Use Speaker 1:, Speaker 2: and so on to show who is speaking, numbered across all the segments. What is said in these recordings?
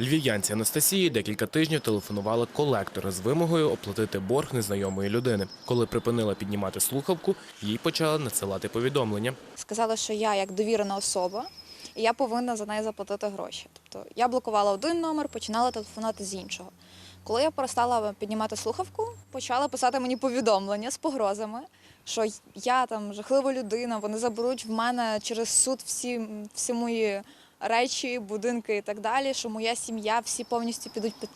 Speaker 1: Львів'янці Анастасії декілька тижнів телефонували колектори з вимогою оплатити борг незнайомої людини. Коли припинила піднімати слухавку, їй почали надсилати повідомлення.
Speaker 2: Сказали, що я як довірена особа, і я повинна за неї заплатити гроші. Тобто я блокувала один номер, починала телефонувати з іншого. Коли я перестала піднімати слухавку, почали писати мені повідомлення з погрозами, що я там жахлива людина, вони заберуть в мене через суд всі, всі мої речі, будинки і так далі, що моя сім'я всі повністю підуть під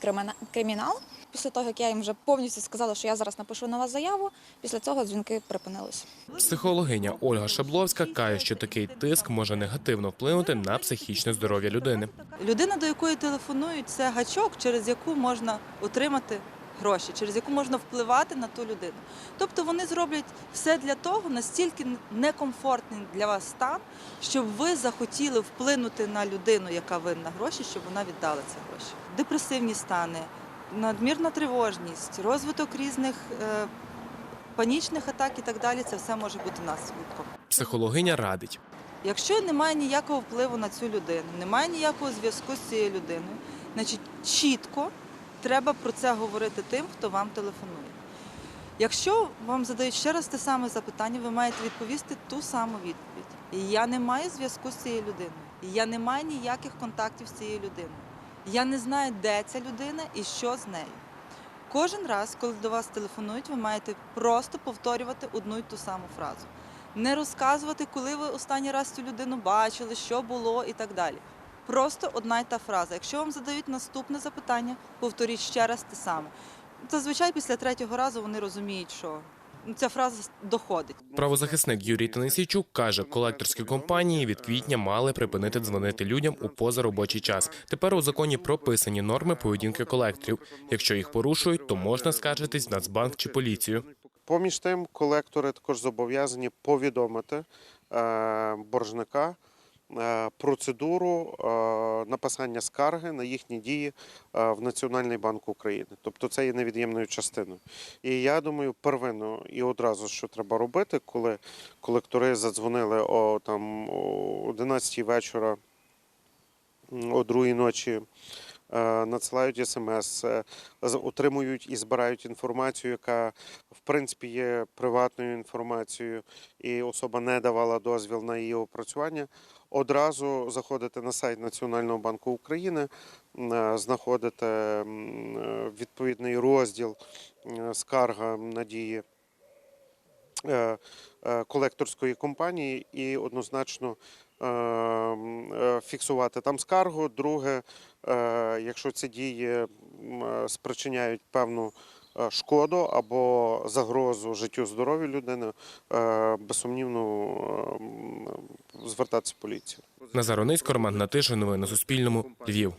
Speaker 2: кримінал. Після того, як я їм вже повністю сказала, що я зараз напишу на вас заяву, після цього дзвінки припинилися.
Speaker 1: Психологиня Ольга Шабловська каже, що такий тиск може негативно вплинути на психічне здоров'я людини.
Speaker 3: Людина, до якої телефонують, це гачок, через яку можна отримати гроші, через яку можна впливати на ту людину. Тобто вони зроблять все для того, настільки некомфортний для вас стан, щоб ви захотіли вплинути на людину, яка винна гроші, щоб вона віддала ці гроші. Депресивні стани, надмірна тривожність, розвиток різних е, панічних атак і так далі це все може бути наслідком.
Speaker 1: Психологиня радить.
Speaker 3: Якщо немає ніякого впливу на цю людину, немає ніякого зв'язку з цією людиною, значить чітко треба про це говорити тим, хто вам телефонує. Якщо вам задають ще раз те саме запитання, ви маєте відповісти ту саму відповідь. І я не маю зв'язку з цією людиною. Я не маю ніяких контактів з цією людиною. Я не знаю, де ця людина і що з нею. Кожен раз, коли до вас телефонують, ви маєте просто повторювати одну й ту саму фразу. Не розказувати, коли ви останній раз цю людину бачили, що було і так далі. Просто одна й та фраза. Якщо вам задають наступне запитання, повторіть ще раз те саме. Зазвичай після третього разу вони розуміють, що ця фраза доходить.
Speaker 1: Правозахисник Юрій Танисійчук каже, колекторські компанії від квітня мали припинити дзвонити людям у позаробочий час. Тепер у законі прописані норми поведінки колекторів. Якщо їх порушують, то можна скаржитись в Нацбанк чи поліцію.
Speaker 4: Поміж тим, колектори також зобов'язані повідомити е, боржника процедуру е, написання скарги на їхні дії е, в Національний банк України. Тобто це є невід'ємною частиною. І я думаю, первинно і одразу, що треба робити, коли колектори задзвонили о там о 11 вечора, о другій ночі. Е, Надсилають смс, е, отримують і збирають інформацію, яка в принципі є приватною інформацією, і особа не давала дозвіл на її опрацювання. Одразу заходите на сайт Національного банку України, е, знаходите відповідний розділ скарга на дії е, колекторської компанії і однозначно фіксувати там скаргу. Друге, е, якщо ці дії спричиняють певну е, шкоду або загрозу життю здоров'ю людини, е, безсумнівно звертатися в поліцію.
Speaker 1: Назар Онисько, Роман Гнатишин, новини на Суспільному, Львів.